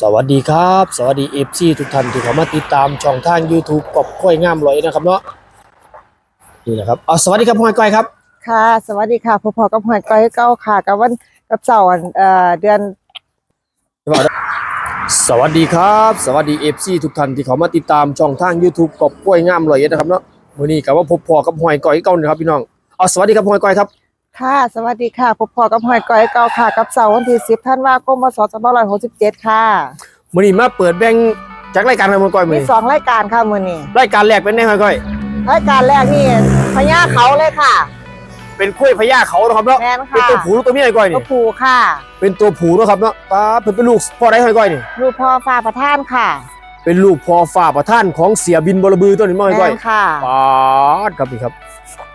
สวัสดีครับ สวัสดีเอฟซีทุกท่านที่เข้ามาติดตามช่องทาง YouTube กบกล้วยงามลอยนะครับเนาะนี่นะครับเอาสวัสดีครับพ่อก้อยครับค่ะ สวัสดีค่ะพอพอกับหอยก้อยเก้าค่ะกับวันกับเสาร์อันเอ่อเดือนสวัสดีครับ สวัสดีเอฟซีทุกท่านที่เข้ามาติดตามช่องทาง YouTube กบกล้วยงามลอยนะครับเนาะวันนี้กับว่าพบพ่อกับหอยก้อยเก่านะครับพี่น้องเอาสวัสดีครับพ่อก้อยครับ ค่ะ สวัสดีค่ะพอพอกับหอยก้อยเก้าค่ะ กับเสาร์วันที่สิบท่านว่าคมพศสองพันร้อยหกสิบเจ็ดค่ะวันนี้มาเปิดแบงค์จากรายการครับพ่อก้อยมือมีนี้สองรายการค่ะมือนี้รายการแรกเป็นไงพ่อก้อย รายการแรกนี่พญาเขาเลยค่ะ เป็นกล้วยพญาเขานะครับเนาะแม่นเป็นค่ะตัวผูหรือตัวเมียพ่อก้อยก็นี่ผูค่ะเป็นตัวผูนะครับเนาะป้าดเพิ่นเป็นลูกพ่อได้พ่อก้อยนี่ลูกพ่อฟ้าประท่านค่ะเป็นลูกพ่อฝ่าประท่านของเสียบินบรบือตัวนี้พ่อก้แม่อยนค่ะปาดครับนี่ครับ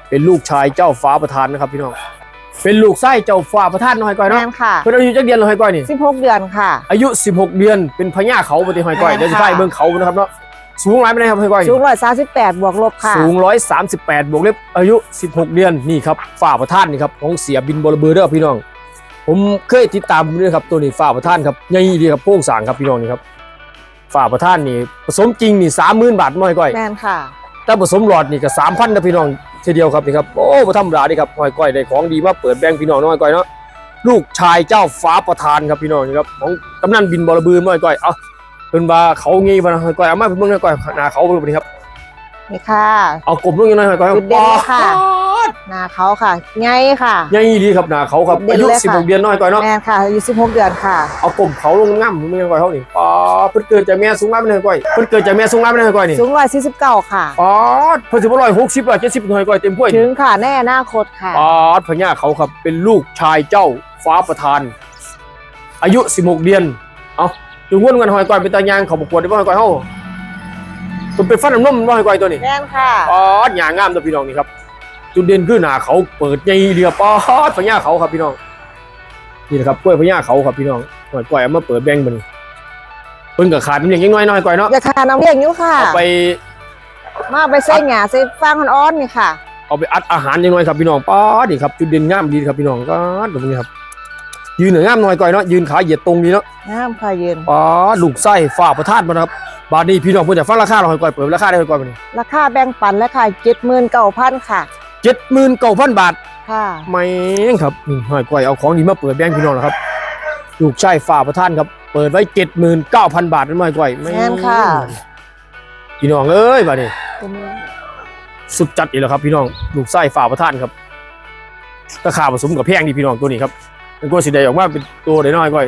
เป็นลูกชายเจ้าฟ้าประธานนะครับพี่น้อง เป็นลูกไส้เจ้าฟ้าประธานน้อยก้อยแม่เนาะนค่ะ เพิ่นอายุจักเดือนแล้วหอยก้อยนี่สิบหกเดือนค่ะ อายุ 16 เดือนเป็นพญาเขาปฏิหอยก้อยอ่าเดี๋ยวจะพาไปเบิ่งเขานะครับเนาะสูงหลายไปไหนใดครับหอยก้อยสูงร้อยสามสิบแปดบวกลบค่ะ สูง 138 บวกเล็บอายุ 16 เดือนนี่ครับฝ่าประธานนี่ครับของเสียบินบรบือเด้อพี่น้อง ผมเคยติดตามด้วยครับตัวนี้ฝ่าประธานครับใหญ่ดีครับโป้งสางครับพี่น้องนี่ครับฝ่าประธานนี่ผสมจริงนี่30,000บาทน้อยก้อยแม่นค่ะถ้าผสมหลอดนี่ก็สามพันนะพี่น้อง ทีเดียวครับนี่ครับโอ้บ่ธรรมดาดีครับหอยก้อยได้ของดีมาเปิดแบงค์พี่น้องน้อยก้อยเนาะลูกชายเจ้าฟ้าประธานครับพี่น้องนี่ครับของกำนันบินบอระบือน้อยก้อยเอาเป็นว่าเขางี้บ่นะหอยก้อยเอามาเพิ่งน้อยก้อยหน้าเขาเพิ่งนี่ครับนี่ค่ะเอากลมลงยังน้อยหอยก้อยจุดเด่นเลยค่ะ หน้าเขาค่ะไงค่ะใหญ่ดีครับหน้าเขาครับเด่นอายุเลยค่ะ16เดือนน้อยก้อยเนาะแม่นค่ะอายุสิบหกเดือนค่ะเอากลมเขาลงง่ำไม่น้อยก้อยเขานี่ป๋อเพิ่นเกิดจากแม่สูงมากไม่น้อยก้อยเพิ่นเกิดจากแม่สูงมากไม่น้อยก้อยนี่สูงร้อยสี่สิบเก้าค่ะป๋อเพิ่นสิบ่ร้อยหกสิบร้อยเจ็ดสิบน้อยก้อยเต็มถ้วยถึนี่งค่ะแน่อนาคตค่ะปาดพญาเขาครับเป็นลูกชายเจ้าฟ้าประธาน อายุ16เดือนเอาจุงวนกันหอยก้อยเป็นตายางเขาประกวดได้บ่หอยก้อยเฮามันเป็นฟันน้ำนมบ่หอยก้อยตัวนี้แม่นค่ะปาดหยางงามตัวพี่น้องนี่ครับ จุดเด่นคือหน้าเขาเปิดใหญ่เดียวปาดพญาเขาครับพี่น้องนี่นะครับกล้วยพญาเขาครับพี่น้องหอยก้อยเอามาเปิดแบ่งบัดนี้เพิ่นก็ขาดมันอย่างยังน้อยน้อยก้อยเนาะอย่าขาน้ำเลี้ยงอยู่ค่ะเอาไป มาไปใส่หงาใส่ฟางอ่อนๆนี่ค่ะ เอาไปอัดอาหารยังน้อยครับพี่น้องป้าดนี่ครับจุดเด่นงามดีครับพี่น้องก็ตรงนี้ครับยืนเหนืองามหน่อยก่อยเนาะยืนขาเหยียดตรงนี้เนาะน้ำค่ะยืนป้าดลูกไส้ฝ่าประทานมานะครับบาดนี้พี่น้องเพิ่นจะฟังราคาเราให้ก่อยเปิดราคาได้ให้ก่อยมานี่ราคาแบ่งปันแล้วค่ะเจ็ดหมื่นเก้าพันค่ะ เจ็ดหมื่นเก้าพันบาทค่ะแม่งครับนี่ให้ก่อยเอาของดีมาเปิดแบงค์พี่น้องนะครับลูกไส้ฝ่าประทานครับ เปิดไว้เจ็ดหมื่นเก้าพันบาทนั่นไม่ก่อยแม่นค่ะพี่น้องเอ้ยบาดนี้ตัวนี้สุดจัดอีกแล้วครับ พี่น้องลูกไส้ฝ่าประทานครับราคาผสมกับแพงดีพี่น้องตัวนี้ครับมันก็สิได้ออกมาเป็นตัวได้น้อยก้อย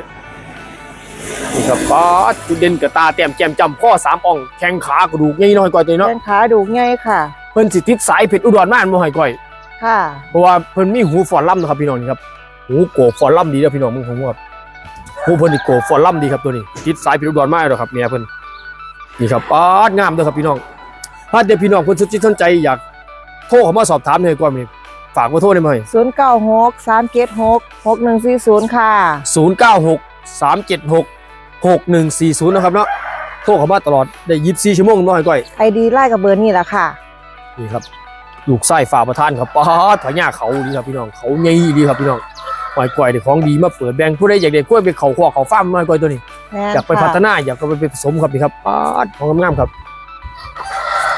นี่ครับป้าดจุดเด่นกับตาแต้มแจ่มจำข้อสามอ่องแข้งขากระดูกใหญ่น้อยก้อยตัวนี้เนาะแบ่งขาดูง่ายค่ะเพิ่นสิติดสายเพชรอุดรมาอันบ่ให้ก้อย ค่ะ เพราะว่าเพิ่นมีหูฟอนล่ำนะครับพี่น้องนี่ครับหูโกฟอนล่ำดีแล้วพี่น้องมึงผมว่าหูเพิ่นนี่โกฟอนล่ำดีครับตัวนี้ติดสายเพชรอุดรมาแล้วครับเมียเพิ่นนี่ครับป้าดงามเด้อครับพี่น้องถ้าเดี๋ยวพี่น้องเพิ่นสนใจสนใจอยากโทรเข้ามาสอบถามให้ก่อนนี่ฝากเบอร์โทรได้ไหมศูนย์เก้าหกสามเจ็ดหกหกหนึ่งสี่ศูนย์ค่ะ096 376 6140นะครับเนาะโทรเข้ามาตลอดได้24ชั่วโมงน้อยก้อยไอดีไล่กับเบอร์นี่แหละค่ะ นี่ครับลูกไส้ฝ่าประทานครับป๊าดพญาเขาดีครับพี่น้องเขาใหญ่ดีครับพี่น้องน้อยก้อยได้ของดีมาเปิดแบ่งผู้ใดอยากได้กล้วยไปเขาขวเขาฟ้าร์มน้อยก้อยตัวนี้แม่นอยากไปพัฒค่ะนาอยากไปไปผสมครับนี่ครับป๊าดของงามๆครับ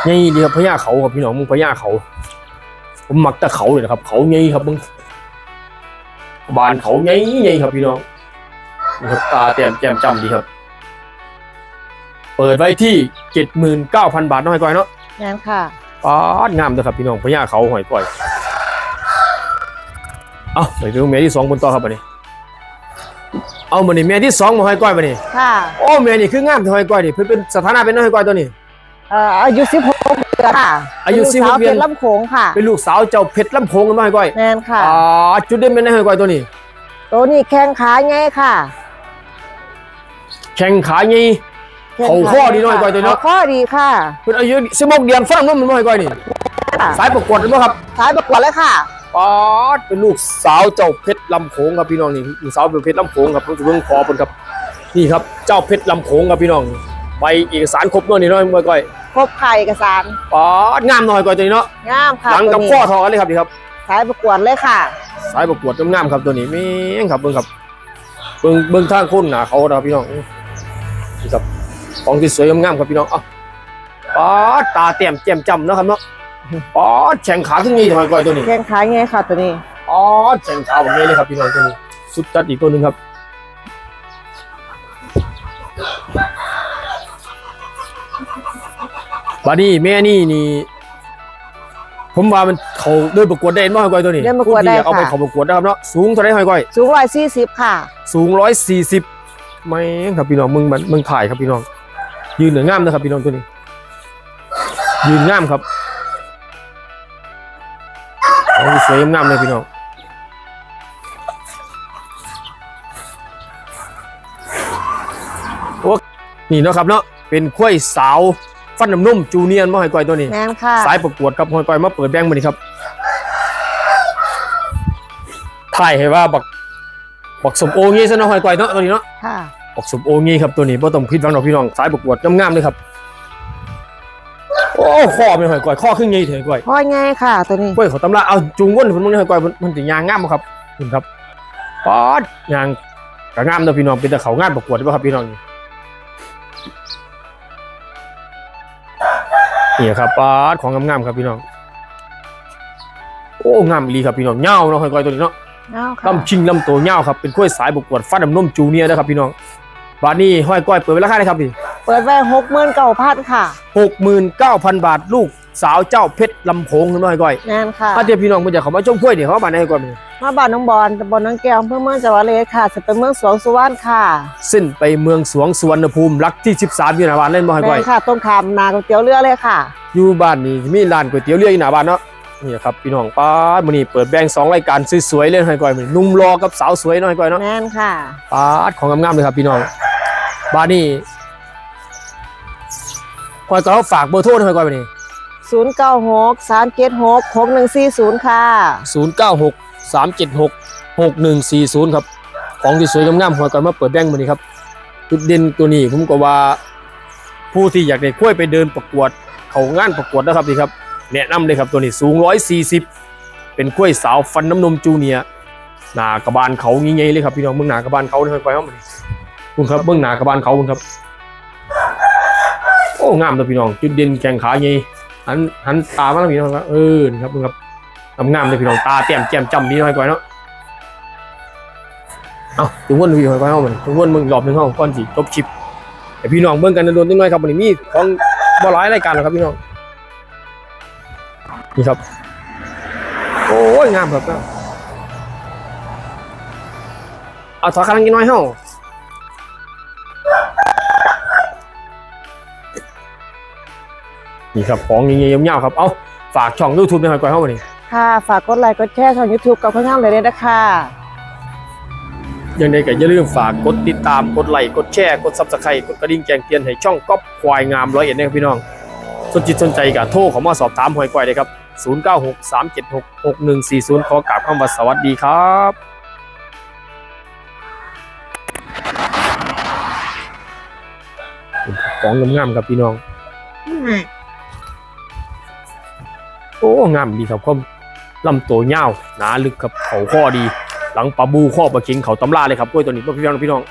ใหญ่ดีครับพญาเขาครับพี่น้องมึงพญาเขาผมมักแต่เขาเลยนะครับ เขาใหญ่ครับมึงบานเขาใหญ่ใหญ่ครับพี่น้องนี่ครับตาแต้มแจ่มจำดีครับ เปิดไว้ที่เจ็ดหมื่นเก้าพันบาทน้อยก้อยเนาะแม่นค่ะ ป๊าดงามเลยครับพี่น้องพญาเขาหอยก้อย เอาไปดูเมียที่สองบนต่อครับบันนี้ เอาบันนี้เมียที่สองมาหอยก้อยบันนี้ค่ะโอ้เมียนี่คืองามแต่หอยก้อยนี่เพิ่นเป็นสถานะเป็นน้อยก้อยตัวนี้ เอ่ออายุสิบหกเดือนค่ะอายุเป็นลูกสาว16เดือนเป็นลำโขงค่ะ เป็นลูกสาวเจ้าเพชรลำโพงกันน้อยก้อยแม่นค่ะอ่าจุดเด่นเป็นน้อยก้อยตัวนี้ ตัวนี้แข้งขาไงค่ะ แข่งขาใหญ่แข้ง เขาข้อดีหน่อยกว่าตัวเนาะขข้อดีค่ะเพิ่นอายุ16เดือนฝรั่งนุ่มมันน้อยก้อยนี่ค่ะสายประกวดเป็นบ่ครับสายประกวดเลยค่ะป๊าดเป็นลูกสาวเจ้าเพชรลำโขงครับพี่น้องนี่ลูกสาวเป็นเพชรลำโขงครับเพิ่นสิเบิ่งคอเพิ่นครับนี่ครับเจ้าเพชรลำโขงครับพี่น้องใบเอกสารครบเนาะนี่น้อยก้อยครบค่ะเอกสารป๊าดงามน้อยก้อยตัวนี้เนาะงามค่ะหลังกับตัวข้อนี้ทองกันเลยครับนี่ครับสายประกวดเลยค่ะ สายประกวดงามๆครับตัวนี้แม่งครับเบิ่งครับเบิ่งเบิ่งทางคนหนาเขานะครับพี่น้องนี่ครับ ของที่สวยงามๆครับพี่น้องเอ้าป๊าดตาเต็มแจ่มจำเนาะครับเนาะป๊าดแข่งขาขึ้นนี่ทำไมก่อยตัวนี้แข้งขาไงค่ะตัวนี้อ๋อแข่งขาแบบนี้เลยครับพี่น้องตัวนี้ สุดจัดอีกตัวหนึ่งครับบานี่แม่นี่นี่ ผมว่ามันเขาด้วยประกวดได้เห็นบ่หอยก้อยตัวนี้เล่นประกวดได้ผู้ที่อยาเอาไปค่ะเขาประกวดนะครับเนาะสูงเท่าไรหอยก้อยสูงร้อยสี่สิบค่ะ สูงร้อยสี่สิบไม่งครับพี่น้องมึงมันมึงถ่ายครับพี่น้อง ยืนเหนืองามนะครับพี่น้องตัวนี้ ยืนงามครับโอ้ยสวยงามเลยพี่น้องโอ้นี่เนาะครับเนาะเป็นข้วยสาวฟันน้ำนุ่มจูเนียนมาหอยก้อยตัวนี้แมนค่ะสายประกวดครับหอยก้อยมาเปิดแบงค์มานี่ครับถ่ายให้ว่าบักบักสมโองี้ซะเนาะหอยก้อยเนาะตัวนี้เนาะค่ะ บักสมโองี้ครับตัวนี้บ่ต้องผิดหวังดอกพี่น้องสายประกวดงามๆเลยครับโอ้ข้อเป็นหอยก้อยข้อครึ่งใหญ่เถอะหอยก้อยพ่อไงค่ะ ตัวนี้ก้อยเขาตำราเอาจุงวนเพิ่นมึงหอยก้อยมันมันสิยางงามบ่ครับคุณครับป๊อดยางก็งามเด้อพี่น้องเป็นแต่เขางานประกวดบ่ครับพี่น้องนี่นี่ครับป๊อดของงามๆครับพี่น้องโอ้งามอีหลีครับพี่น้องเหย้าเนาะหอยก้อยตัวนี้เนาะเอาค่ะ ลำชิงลำตัวเงาวครับเป็นกล้วยสายประกวดฟันน้ำนมจูเนียร์นะครับพี่น้องบาทนี้ห้อยก้อยเปิดไว้ราคาเลยครับพี่เปิดไว้หกหมื่นเก้าพันค่ะหกหมื่นเก้าพันบาทลูกสาวเจ้าเพชรลำโพงคุณน้อยก้อยแมนค่ะถ้าเทียบพี่น้องมันจะเขามาชมกล้วยเนี่ยเขามาบานไหนก้อยมันมาบ้านน้องบอลตำบลน้องแก้วอำเพื่อเมืองจังหวัดเลยค่ะจะเป็นเมืองสวงสุวรรณค่ะเส้นไปเมืองสวงสุวรรณภูมิรักที่ 13อยู่หน้าบ้านเล่นบ่ห้อยแมก้อยนค่ะต้มขามนาก๋วยเตี๋ยวเรือเลยค่ะ อยู่บ้านนี่มีร้านก๋วยเตี๋ยวเรืออยู่หน้าบ้านเนาะ นี่ครับพี่น้องป้าดมื้อนี้เปิดแบ่งสองรายการสวยๆเลยห้อยก้อยมื้อนี้หนุ่มรอกับสาวสวยเนาะห้อยก้อยเนาะแมนค่ะป้าดของงามๆเลยครับพี่น้องบ้านนี้ห้อยก้อยเขาฝากเบอร์โทรหน่อยห้อยก้อยมื้อนี้ศูนย์เก้าหกสามเจ็ดหกหกหนึ่งสี่ศูนย์ค่ะ096 376 6140ครับของที่สวยงามๆหัวก่อนมาเปิดแบงค์มานี่ครับจุดเด่นตัวนี้ผมก็ว่าผู้ที่อยากได้กล้วยไปเดินประกวดเขางานประกวดนะครับนี่ครับ แนะนำเลยครับตัวนี้สูง 140 เป็นกล้วยสาวฟันน้ำนมจูเนียหนากระบาลเขางี้ไงเลยครับพี่น้องเมืองหนากระบาลเขาเลยไปเอามานี่คุณครับเมืองหนากระบาลเขาคุณครับ โอ้งามเลยพี่น้องจุดเด่นแข่งขาไงหันหันตามาแล้วพี่น้องครับเออครับมึงครับงามเลยพี่น้องตาเต็มแจ่มจำนี่หน่อยก่อนเนาะเอาถึงวนพี่หอยก่อนเอามันถึงวนมึงรอบหนึงเอาก่อนสิจบชิปแต่พี่น้องเบิ่งกันโดนนิดหน่อยครับวันนี้มีของบ่หลายรายการหรอครับพี่น้อง นี่ครับ โอ้ยงามครับเอาถอยคันกินน้อยเฮานี่ครับของเงี้ยๆยาวๆครับ เอาฝากช่อง YouTube หน่อยก่อนเฮาวันนี้ค่ะ ฝากกดไลค์กดแชร์ช่อง YouTube กับพ่อช่างเลยด้วยนะคะยังไงก็อย่าลืมฝากกดติดตามกดไลค์กดแชร์กดซับสไครต์กดกระดิ่งแจ้งเตือนให้ช่องก๊อปควายงามร้อยเอ็ดนะครับพี่น้อง สนจิตสนใจก็โทรเข้ามาสอบถามหอยควายเลยครับ 096 376 6140 ขอกราบคำว่าสวัสดีครับของงามๆครับพี่น้อง โอ้งามดีครับความลำตัวยาวหนาลึกครับเขาข้อดี หลังปลาบูข้อปลาเข็งเขาตำราเลยครับกล้วยตัวนี้พี่น้องพี่น้อง